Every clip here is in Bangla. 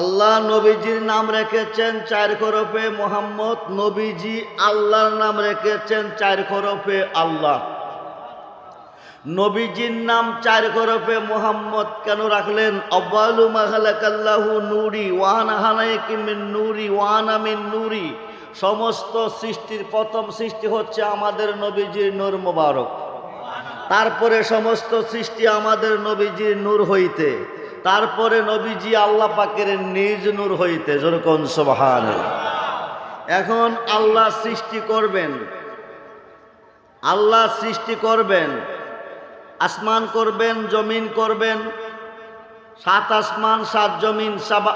আল্লাহ নবীজির নাম রেখেছেন চার খরফে মোহাম্মদ, নবীজি আল্লাহর নাম রেখেছেন চার খরফে আল্লাহ। নবীজির নাম চার খরফে মোহাম্মদ কেন রাখলেন? আব্বালু মাহালাকাল্লাহু নুরি ওয়ান হানাইকিমিন নুরি ওয়ান আমিন নুরি। সমস্ত সৃষ্টির প্রথম সৃষ্টি হচ্ছে আমাদের নবীজির নূর মোবারক। তারপরে সমস্ত সৃষ্টি আমাদের নবীজির নূর হইতে। তারপরে নবীজি আল্লাহ পাকের নিজ নূর হইতে যেরকম সোবাহান এখন আল্লাহ সৃষ্টি করবেন, আল্লাহ সৃষ্টি করবেন, আসমান করবেন, জমিন করবেন, সাত আসমান, সাত জমিন, সাবা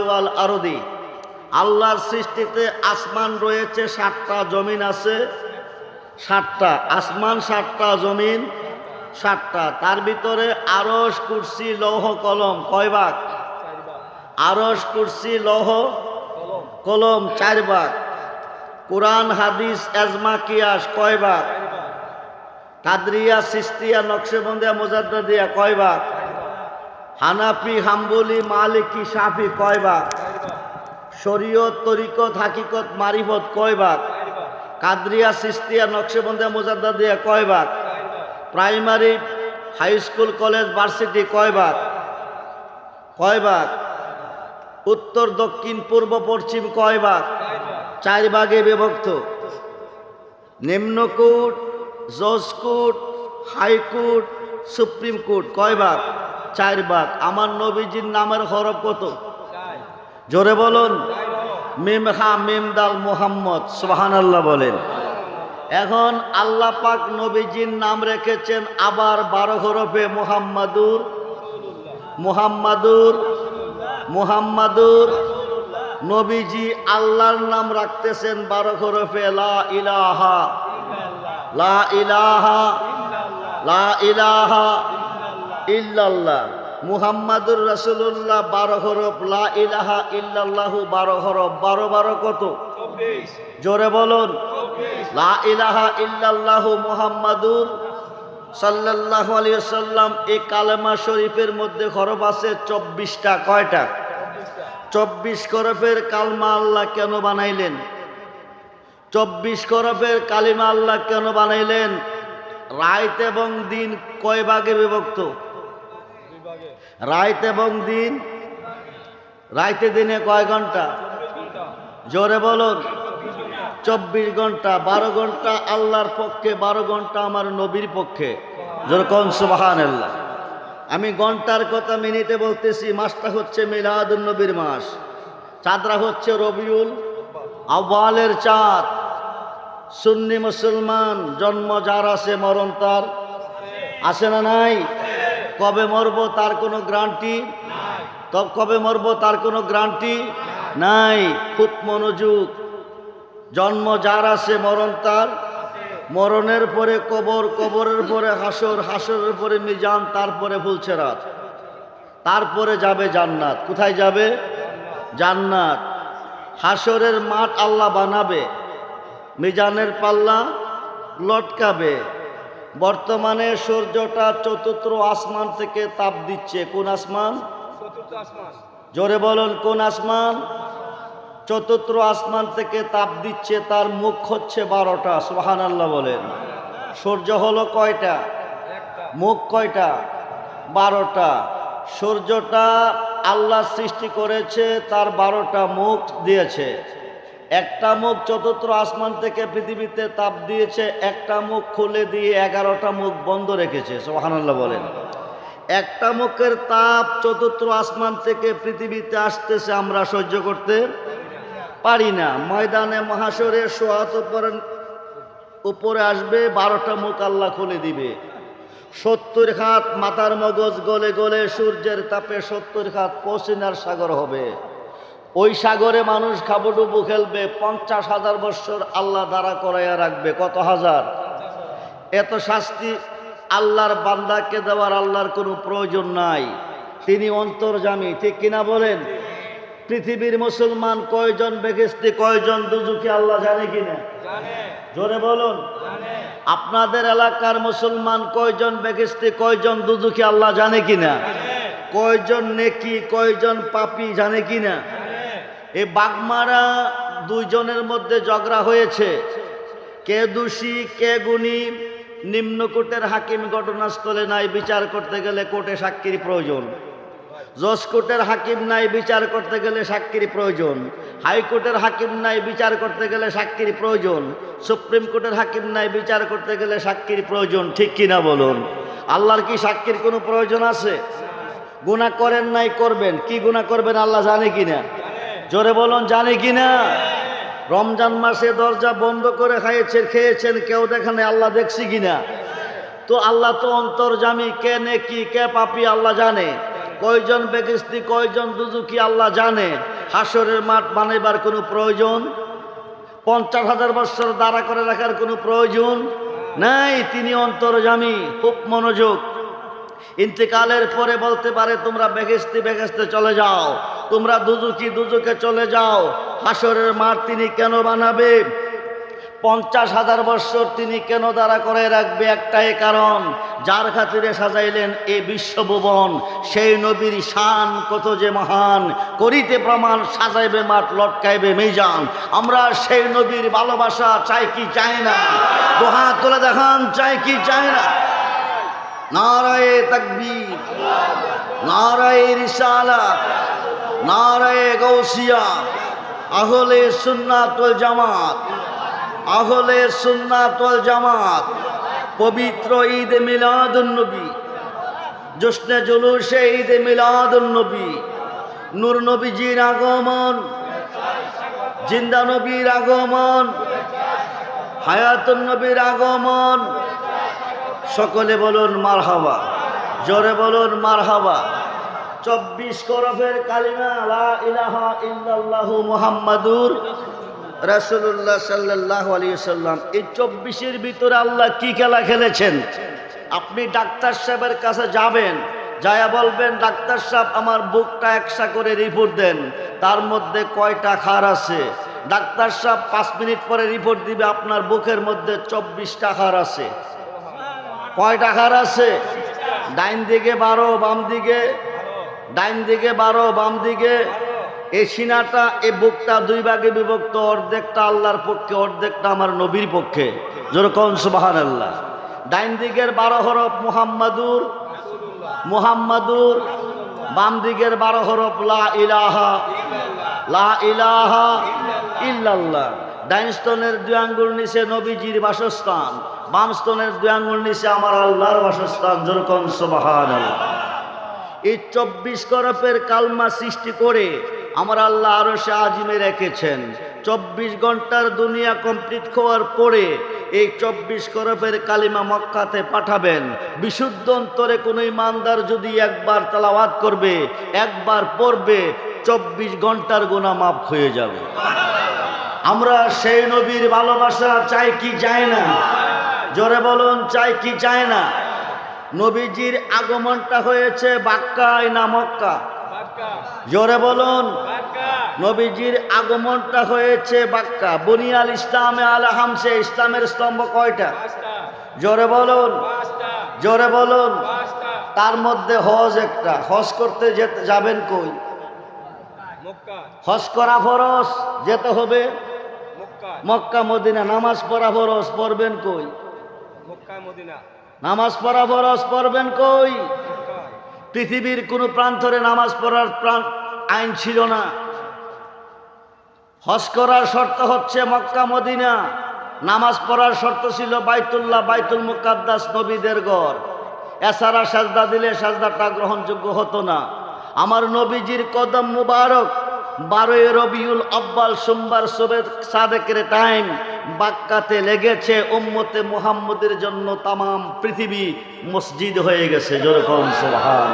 ওয়াল আরদি। আল্লাহর সৃষ্টিতে আসমান রয়েছে, সাতটা জমিন আছে, সাতটা, আসমান, সাতটা জমিন সাতটা। তার ভিতরে আরস কুরসি, লৌহ, কলম কয় ভাগ আরস কুরসি, লৌহ, কলম চার ভাগ কোরআন, হাদিস, এজমা, কিয়াস কয় ভাগ কাদরিয়া সিস্তিয়া, নকশেবন্দিয়া মোজাদ্দিয়া কয় ভাগ হানাফি, হাম্বলি, মালিকি সাফি কয় ভাগ শরীয়ত, তরিকত, হাকিকত, মারিফত কয় ভাগ কাদরিয়া, সিস্তিয়া, নকশেবন্দিয়া মোজাদ্দিয়া কয় ভাগ primary, high school, college, varsity কয় ভাগ কয় ভাগ উত্তর, দক্ষিণ, পূর্ব, পশ্চিম কয় ভাগ চার ভাগে বিভক্ত। নিম্নকূট judge court high court supreme court কয় ভাগ চার ভাগ। আমার নবীজির নামের হরফ কত? জোরে বলুন। মিম হা, মিম দাল মোহাম্মদ সোহান আল্লাহ বলেন। এখন আল্লাহ পাক নবীজির নাম রেখেছেন আবার বারো হরফে মোহাম্মদুর। মোহাম্মদুর মোহাম্মদুর। নবীজি আল্লাহর নাম রাখতেছেন বারো হরফে লা ইলাহা। লা ইলাহা লা ইলাহা ইল্লাল্লাহ। মুহাম্মাদুর রাসূলুল্লাহ বারো হরফ লা ইলাহা ইল্লাল্লাহু বারো হরফ। বারো বারো কত? জোরে বলুন। লা ইল্লাল্লাহু সাল্লাল্লাহু কালেমা শরীফের মধ্যে আছে চব্বিশটা, কয়টা? চব্বিশ হরফের কালমা আল্লাহ কেন বানাইলেন? চব্বিশ করফের আল্লাহ কেন বানাইলেন? রাইত এবং দিন কয় ভাগে বিভক্ত? রাইত এবং দিন? রাইতে দিনে কয় ঘণ্টা? জোরে বলুন। চব্বিশ ঘণ্টা, বারো ঘণ্টা আল্লাহর পক্ষে, বারো ঘণ্টা আমার নবীর পক্ষে। যেরকম সুবাহান আল্লাহ আমি ঘণ্টার কথা মিনিটে বলতেছি, মাসটা হচ্ছে মিলাদুল নবীর মাস। চাঁদরা হচ্ছে রবিউল আওয়ালের চাঁদ। সুন্নি মুসলমান, জন্ম যার আছে মরণ তার। আছে না নাই? কবে মরব তার কোনো গ্রান্টি কবে মরব তার কোনো গ্রান্টি নাই। খুব মনোযোগ জন্ম যার আছে মরণ তার। মরণের পরে কবর কবরের পরে হাসর হাসরের পরে মিজান তারপরে ফুলছে রাত তারপরে যাবে জান্নাত। কোথায় যাবে? জান্নাত। হাসরের মাঠ আল্লাহ বানাবে। মিজানের পাল্লা লটকাবে। বর্তমানে সূর্যটা চতুর্থ আসমান থেকে তাপ দিচ্ছে। কোন আসমান। জোরে বলুন কোন আসমান? চতুর্থ আসমান থেকে তাপ দিচ্ছে, তার মুখ হচ্ছে বারোটা সোহান আল্লাহ বলেন। সূর্য হলো কয়টা? মুখ কয়টা? বারোটা। সূর্যটা আল্লাহ সৃষ্টি করেছে, তার বারোটা মুখ দিয়েছে। একটা মুখ চতুর্থ আসমান থেকে পৃথিবীতে তাপ দিয়েছে, একটা মুখ খুলে দিয়ে এগারোটা মুখ বন্ধ রেখেছে সোহানাল্লাহ বলেন। একটা মুখের তাপ চতুর্থ আসমান থেকে পৃথিবীতে আসতেছে, আমরা সহ্য করতে পারি না। ময়দানে মহাশরে সোয়াত উপরে উপরে আসবে, বারোটা মুখ আল্লাহ খুলে দিবে। সত্তর হাত মাথার মগজ গলে গলে সূর্যের তাপে সত্তর হাত পশ্চিনার সাগর হবে। ওই সাগরে মানুষ খাবুডুবু খেলবে, পঞ্চাশ হাজার বৎসর আল্লাহ দ্বারা করাইয়া রাখবে। কত হাজার? এত শাস্তি আল্লাহর বান্দাকে দেওয়ার আল্লাহর কোনো প্রয়োজন নাই। তিনি অন্তর্জামী ঠিক কিনা বলেন? পৃথিবীর মুসলমান কয়জন বেগেস্তি কয়জন দুজুকি আল্লাহ জানে কিনা? জোরে বলুন। আপনাদের এলাকার মুসলমান কয়জন বেগেস্তি কয়জন দুজুকি আল্লাহ জানে কিনা? কয়জন নেকি কয়জন পাপি জানে কি না এই বাগমারা দুইজনের মধ্যে ঝগড়া হয়েছে। কে দোষী কে গুণী নিম্নকোটের হাকিম ঘটনাস্থলে নাই বিচার করতে গেলে কোর্টে সাক্ষীর প্রয়োজন। জজ কোর্টের হাকিম নাই, বিচার করতে গেলে সাক্ষীর প্রয়োজন। হাইকোর্টের হাকিম নাই, বিচার করতে গেলে সাক্ষীর প্রয়োজন। সুপ্রিম কোর্টের হাকিম নাই, বিচার করতে গেলে সাক্ষীর প্রয়োজন, ঠিক কিনা বলুন? আল্লাহর কি সাক্ষীর কোনো প্রয়োজন আছে? গুণা করেন নাই, করবেন। কি গুণা করবেন আল্লাহ জানে কিনা? জোরে বলুন, জানে কিনা? রমজান মাসে দরজা বন্ধ করে খাইয়েছেন খেয়েছেন, কেউ দেখেন আল্লাহ দেখছি কিনা? তো আল্লাহ তো অন্তর্জামী, কে নেকি, কে পাপি, আল্লাহ জানে। কয়জন বেকিস্তি কয়জন দুজুকি আল্লাহ জানে? হাসরের মাঠ বানাইবার কোনো প্রয়োজন? পঞ্চাশ হাজার বছর দাঁড়া করে রাখার কোনো প্রয়োজন? নাই, তিনি অন্তর্জামী খুব মনোযোগ। ইন্তেকালের পরে বলতে পারে, তোমরা বেহেস্তি বেহেস্তে চলে যাও। তোমরা দুজুকি দুজুকে চলে যাও। হাসরের মাঠ তিনি কেন বানাবে? পঞ্চাশ হাজার বৎসর তিনি কেন দাঁড়া করে রাখবে একটাই কারণ? যার খাতিরে সাজাইলেন এ বিশ্বভুবন, সেই নবীর শান কত যে মহান। করিতে প্রমাণ, সাজাইবে মাঠ, লটকাইবে মেজান। আমরা সেই নবীর ভালোবাসা চাই কি চাই না? দোহা তুলে দেখান, চাই কি চাই না? নারায়ে তকবীর, নারায়ে রিসালা, নারায়ে গৌসিয়া আহলে সুন্নাত জামাত। আহলে সুন্নাতল জামাত, পবিত্র ঈদ মিলাদুন নবী জোসনে জুলুসে ঈদ মিলাদুন নবী, নূর নবীজির আগমন, জিন্দা নবীর আগমন, হায়াতুন নবীর আগমন। সকলে বলুন মারহাবা, জোরে বলুন মারহাবা। চব্বিশ করফের কালিমা ইলাহা ইল্লাল্লাহু মুহাম্মাদুর রাসূলুল্লাহ সাল্লাল্লাহু আলাইহি সাল্লাম এই চব্বিশের ভিতরে আল্লাহ কি খেলা খেলেছেন? আপনি ডাক্তার সাহেবের কাছে যাবেন, যায়া বলবেন, ডাক্তার সাহেব, আমার বুকটা একসা করে রিপোর্ট দেন, তার মধ্যে কয়টা খার আছে? ডাক্তার সাহেব পাঁচ মিনিট পরে রিপোর্ট দিবে, আপনার বুকের মধ্যে চব্বিশটা খার আছে। কয়টা খার আছে? ডাইন দিকে বারো, বাম দিকে, ডাইন দিকে বারো, বাম দিকে এই সিনাটা, এ বুকটা দুই ভাগে বিভক্ত, অর্ধেকটা আল্লাহর পক্ষে, অর্ধেকটা আমার নবীর পক্ষে। যেরকম সুবাহান আল্লাহ ডাইন দিকের বারো হরফ মুহাম্মাদুর মুহাম্মাদুর। বাম দিকের বারো হরফ লা ইলাহা লা ইলাহা ইল্লাল্লাহ। ডাইন স্তনের দুই আঙ্গুল নিচে নবীজির বাসস্থান, বাম স্তনের দুই আঙ্গুল নিচে আমার আল্লাহর বাসস্থান যেরকম সুবাহান আল্লাহ এই চব্বিশ করপের কালমা সৃষ্টি করে আমার আল্লাহ আরও সে আজিমে রেখেছেন। চব্বিশ ঘণ্টার দুনিয়া কমপ্লিট হওয়ার পরে এই চব্বিশ করফের কালিমা মক্কাতে পাঠাবেন। বিশুদ্ধ অন্তরে কোনো ইমানদার যদি একবার তালাওয়াত করবে, একবার পড়বে, চব্বিশ ঘণ্টার গোনা মাপ হয়ে যাবে। আমরা সেই নবীর ভালোবাসা চাই কি চাই না? জোরে বলুন, চাই কি চায় না? নবীজির আগমনটা হয়েছে বাক্কায় না মক্কা। জোরে বলুন। নবীজির আগমনটা হয়েছে বাক্কা। বুনিয়াল ইসলামে আল হামসে ইসলামের স্তম্ভ কয়টা? জোরে বলুন। জোরে বলুন। তার মধ্যে হজ একটা। হজ করতে যেতে যাবেন কই? হজ করা ফরস যেতে হবে? মক্কা। মদিনা। নামাজ পড়া ফরস পড়বেন কই? নামাজ পড়া ফরস পড়বেন কই? পৃথিবীর কোনো প্রান্তরে নামাজ পড়ার প্রাণ আইন ছিল না। হজ করার শর্ত হচ্ছে মক্কা, মদিনা। নামাজ পড়ার শর্ত ছিল বাইতুল্লাহ, বাইতুল মুকাদ্দাস, নবীদের গড় এছাড়া সাজদা দিলে সাজদাটা গ্রহণযোগ্য হতো না। আমার নবীজির কদম মুবারক বারোই রবিউল আব্বাল সোমবার সোবেদ সাদেকের টাইম বাক্কাতে লেগেছে উম্মতে মুহাম্মদের জন্য তামাম পৃথিবী মসজিদ হয়ে গেছে যেরকম সোহান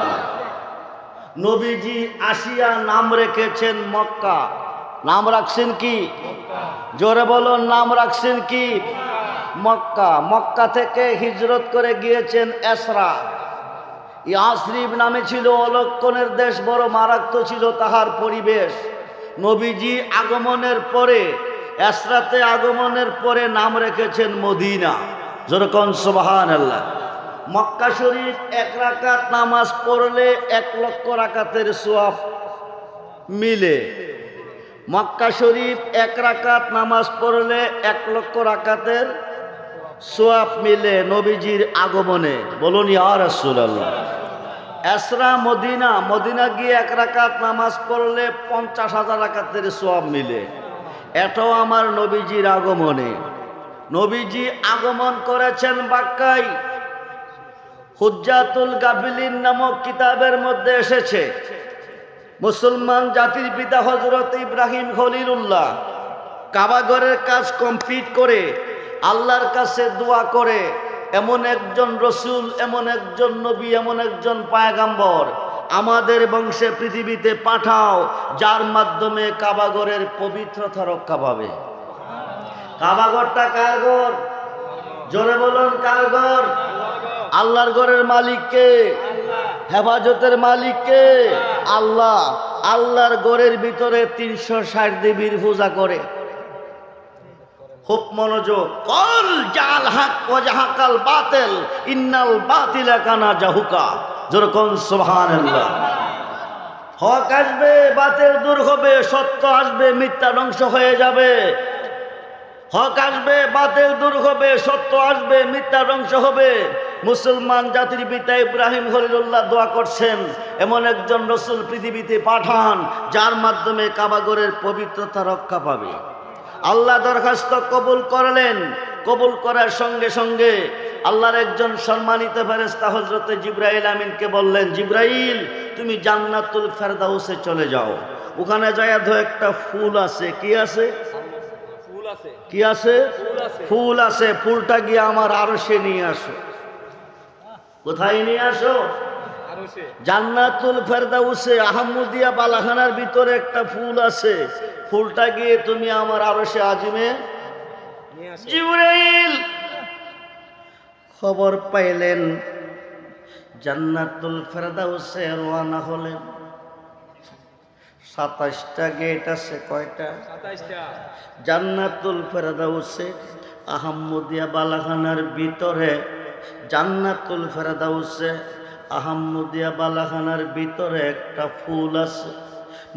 নবীজি আসিয়া নাম রেখেছেন মক্কা। নাম রাখছেন কি? জোরে বলুন, নাম রাখছেন কি? মক্কা। মক্কা থেকে হিজরত করে গিয়েছেন এসরা। ইয়াসরিব নামে ছিল অলক্ষণের দেশ, বড় মারাত্মক ছিল তাহার পরিবেশ। নবীজি আগমনের পরে, এসরাতে আগমনের পরে নাম রেখেছেন মদিনা। যেরকম সোবাহান আল্লাহ মক্কা শরীফ এক রাকাত নামাজ পড়লে এক লক্ষ রাকাতের সোয়াব মিলে। মক্কা শরীফ এক রাকাত নামাজ পড়লে এক লক্ষ রাকাতের সোয়াব মিলে নবীজির আগমনে। বলুন, ইয়া রাসূলুল্লাহ। এসরা মদিনা মদিনা গিয়ে এক রাকাত নামাজ পড়লে পঞ্চাশ হাজার রাকাতের সোয়াব মিলে। এটাও আমার নবীজির আগমনে। নবীজি আগমন করেছেন বাক্কাই হুজ্জাতুল গাফিলিন নামক কিতাবের মধ্যে এসেছে। মুসলমান জাতির পিতা হজরত ইব্রাহিম খলিলুল্লাহ কাবাগরের কাজ কমপ্লিট করে আল্লাহর কাছে দোয়া করে, এমন একজন রসুল, এমন একজন নবী, এমন একজন পায়গাম্বর আমাদের বংশে পৃথিবীতে পাঠাও, যার মাধ্যমে কাবাগরের পবিত্রতা রক্ষা পাবে। কাবাগরটা কার ঘর? জোরে বলুন, কার ঘর? আল্লাহর ঘরের মালিককে হেফাজতের মালিককে আল্লাহ। আল্লাহর গড়ের ভিতরে তিনশো ষাট দেবীর পূজা করে। খুব মনোযোগ। কল জাল হাক ও জাহাকাল বাতেল, ইন্নাল বাতিলা কানা জাহুকা। যেরকম সোহান হক আসবে, বাতেল দূর হবে, সত্য আসবে, মিথ্যা ধ্বংস হয়ে যাবে। হক আসবে, বাতেল দূর হবে, সত্য আসবে, মিথ্যা ধ্বংস হবে। মুসলমান জাতির পিতা ইব্রাহিম হলিলুল্লাহ দোয়া করছেন, এমন একজন রসুল পৃথিবীতে পাঠান, যার মাধ্যমে কাবাগরের পবিত্রতা রক্ষা পাবে। আল্লাহ দরখাস্ত কবুল করলেন। কবুল করার সঙ্গে সঙ্গে আল্লাহর একজন সম্মানিত ফেরেস্তা হজরতে জিব্রাইল আমিনকে বললেন জিব্রাইল তুমি জান্নাতুল ফেরদাউসে চলে যাও। ওখানে যায় একটা ফুল আছে। কি আছে? ফুল আছে। কি আছে? ফুল আছে। ফুলটা গিয়ে আমার আরও সে নিয়ে আসো। কোথায় নিয়ে আসো? জান্নাতুল ফেরদাউসে আহমদিয়া বালাখানার ভিতরে একটা ফুল আছে। ফুলটা গিয়ে তুমি আমার আরও সে আজিমে জিবরাইল খবর পাইলেন জান্নাতুল ফেরদাউসে রওনা হলেন। সাতাশটা গেট আছে কয়টা? জান্নাতুল ফেরদাউসে আহম্মদিয়া বালাখানার ভিতরে জান্নাতুল ফেরদাউসে আহম্মদিয়া বালাখানার ভিতরে একটা ফুল আছে।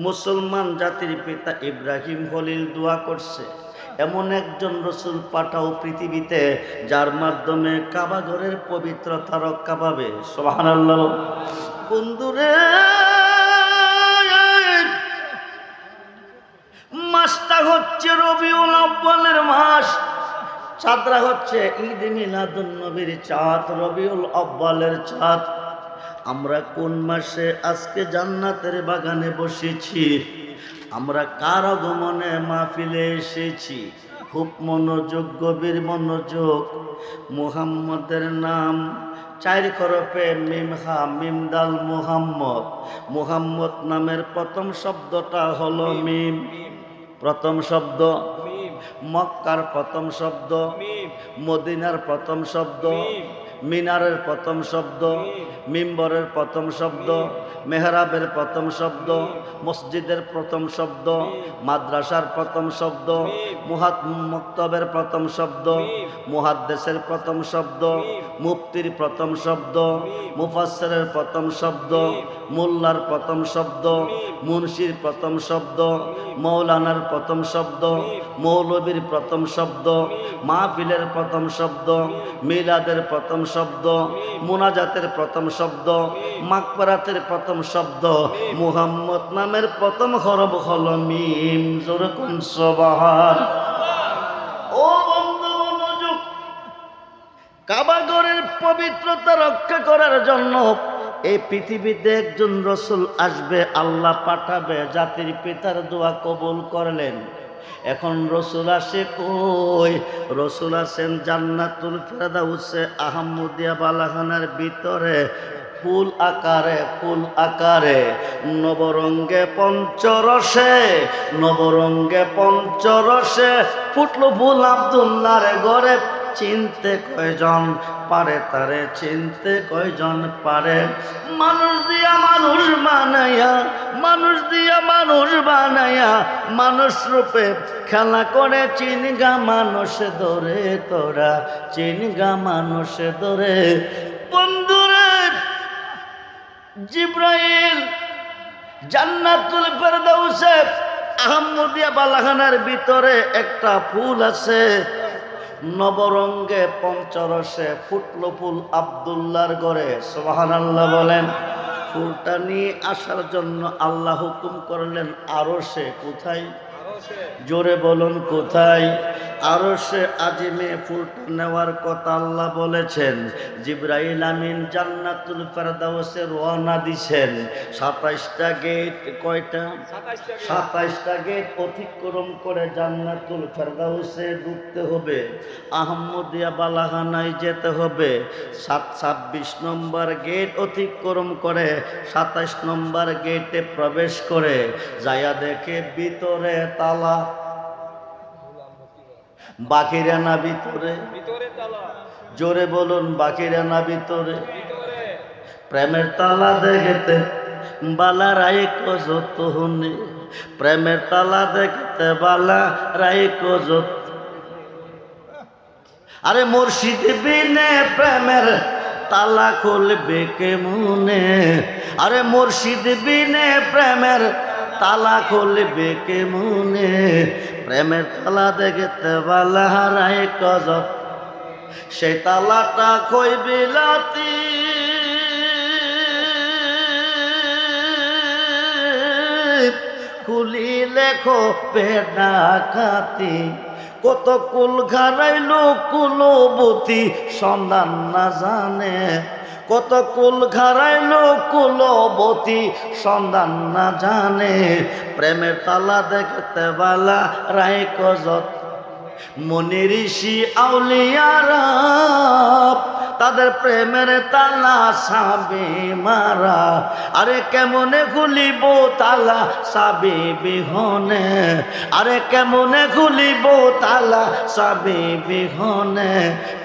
মুসলমান জাতির পিতা ইব্রাহিম হলিল দোয়া করছে। এমন একজন রসুল পাঠাও পৃথিবীতে, যার মাধ্যমে কাবাগরের পবিত্রতা রক্ষা পাবে। সোহান বন্ধুরে, মাসটা হচ্ছে রবিউল আব্বালের মাস। চাঁদরা হচ্ছে ঈদ মিলাদুন নবীর চাঁদ, রবিউল আব্বালের চাঁদ। আমরা কোন মাসে আজকে জান্নাতের বাগানে বসেছি? আমরা কার আগমনে মাহফিলে এসেছি? খুব মনোযোগ গভীর মনোযোগ। মুহাম্মদের নাম চার খরপে মিম হা মিম দাল মুহাম্মদ। মুহাম্মদ নামের প্রথম শব্দটা হলো মিম। প্রথম শব্দ মক্কার প্রথম শব্দ। মদিনার প্রথম শব্দ। মিনারের প্রথম শব্দ মিম্বরের প্রথম শব্দ মেহরাবের প্রথম শব্দ মসজিদের প্রথম শব্দ মাদ্রাসার প্রথম শব্দ মুহাত মক্তবের প্রথম শব্দ মুহাদ্দেশের প্রথম শব্দ মুফতির প্রথম শব্দ মুফাসসিরের প্রথম শব্দ মোল্লার প্রথম শব্দ মুন্সির প্রথম শব্দ মৌলানার প্রথম শব্দ মৌলবীর প্রথম শব্দ মাহফিলের প্রথম শব্দ মিলাদের প্রথম শব্দ, মোনাজাতের প্রথম শব্দ মাকবরাতের প্রথম শব্দ, মুহাম্মদ নামের প্রথম হরব হল মিম। যেরকম সবাহার কাবাগরের পবিত্রতা রক্ষা করার জন্য এই পৃথিবীতে একজন রসুল আসবে, আল্লাহ পাঠাবে, জাতির পিতার দোয়া কবুল করলেন। এখন রসুল আসে কই? রসুল আসেন জান্নাতুল ফেরদাউসে আহমদিয়া বালাখানার ভিতরে, ফুল আকারে ফুল আকারে, নবরঙ্গে পঞ্চরসে নবরঙ্গে পঞ্চরসে ফুটলো ফুল আবদুল্লারে ঘরে চিনতে কয়জন পারে, তারে চিনতে কয়জন পারে? মানুষ দিয়া মানুষ বানাইয়া, মানুষ দিয়া মানুষ বানাইয়া, মানুষ রূপে খেলা করে, চিনগা মানুষ ধরে তোরা, চিনগা মানুষ ধরে। বন্ধুরে, জিব্রাইল, জান্নাতুল ফেরদাউসে আহমদিয়া বালাখানার ভিতরে একটা ফুল আছে। নবরঙ্গে পঞ্চরসে ফুটল ফুল আবদুল্লার ঘরে। সোহান আল্লাহ বলেন ফুলটা নিয়ে আসার জন্য আল্লাহ হুকুম করলেন আরও সে কোথায়? জোরে বলুন কোথায়? আরও সে আজিমে ফুলটা নেওয়ার কথা আল্লাহ বলেছেন। জিব্রাইল আমিন জান্নাতুল ফেরদাউসে রওনা দিছেন। সাতাইশটা গেট কয়টা? সাতাইশটা গেট। অতিক্রম করে জান্নাতুল ফেরদাউসে ঢুকতে হবে। আহমদিয়া বালাহানায় যেতে হবে। সাত ছাব্বিশ নম্বর গেট অতিক্রম করে সাতাইশ নম্বর গেটে প্রবেশ করে। যায়া দেখে ভিতরে তালা বাকিরা না ভিতরে? জোরে বলুন বাকিরা না ভিতরে? ভিতরে। প্রেমের তালা দেখতে বালা রায় কজত হুনে। প্রেমের তালা দেখতে বালা রায় কজত। আরে মুর্শিদ বিনে প্রেমের তালা খুলবে কে মনে? আরে মুর্শিদ বিনে প্রেমের তালা খুলবে কে মনে প্রেমের তালা দেখতে বালা রায় কজত সে তালাটা কই বিলাতি খুলি লেখো পেডা কাতি কত কুল ঘারাইলো কুলবতী, সন্ধান না জানে। কত কুল ঘারাইলো কুলবতী, সন্ধান না জানে, প্রেমের তালা দেখতে বালা রায় কজত। মনি ঋষি আউলিয়ারা তাদের প্রেমের তালা সাবে মারা। আরে কেমনে খুলিব তালা সাবে বিহনে? আরে কেমনে খুলিব তালা সাবে বিহনে?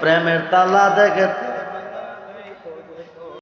প্রেমের তালা দেখতে